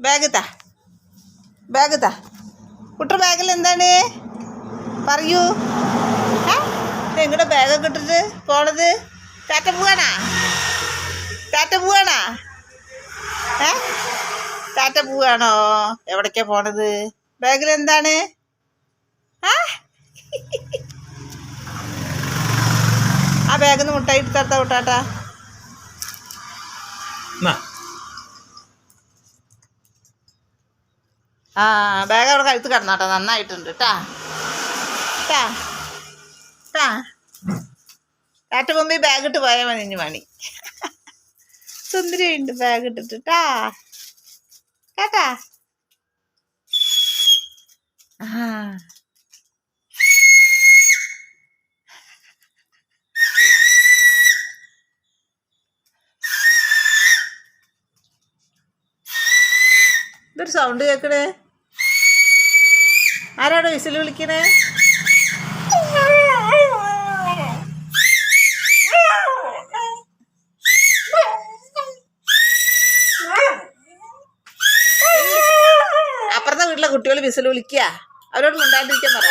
Bag താ bag താ കുട്ട ബാഗിൽ എന്താണ്? പറയൂ. എങ്ങടെ ബാഗൊക്കെ ഇട്ടിട്ട് പോണത് ടാറ്റ പോവാണാ? ടാറ്റ പോവാണാ? ഏ? ടാറ്റ പോവാണോ? എവിടേക്കാ പോണത്? ബാഗിൽ എന്താണ്? ആ? ആ ബാഗിൽ നിന്ന് മുട്ടായി എടുത്താ വിട്ടാട്ടാ ആ ബാഗ് അവിടെ കഴുത്ത് കിടന്നാട്ടോ നന്നായിട്ടുണ്ട് ട്ടാ. ട്ടാ. ട്ടാ. മുമ്പ് ബാഗ് ഇട്ട് പോയാൽ മതി ഇനി മണി സുന്ദരിയുണ്ട് ബാഗ് ഇട്ടിട്ട് ട്ടാ. കേട്ടാ ആ. ഇതൊരു സൗണ്ട് കേൾക്കണേ ആരാടോ വിസിൽ വിളിക്കണേ? അപ്പുറത്തെ വീട്ടിലെ കുട്ടികൾ വിസിൽ വിളിക്കുക. അവരോട് മിണ്ടാണ്ടിരിക്കാൻ പറ.